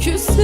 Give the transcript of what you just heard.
küsme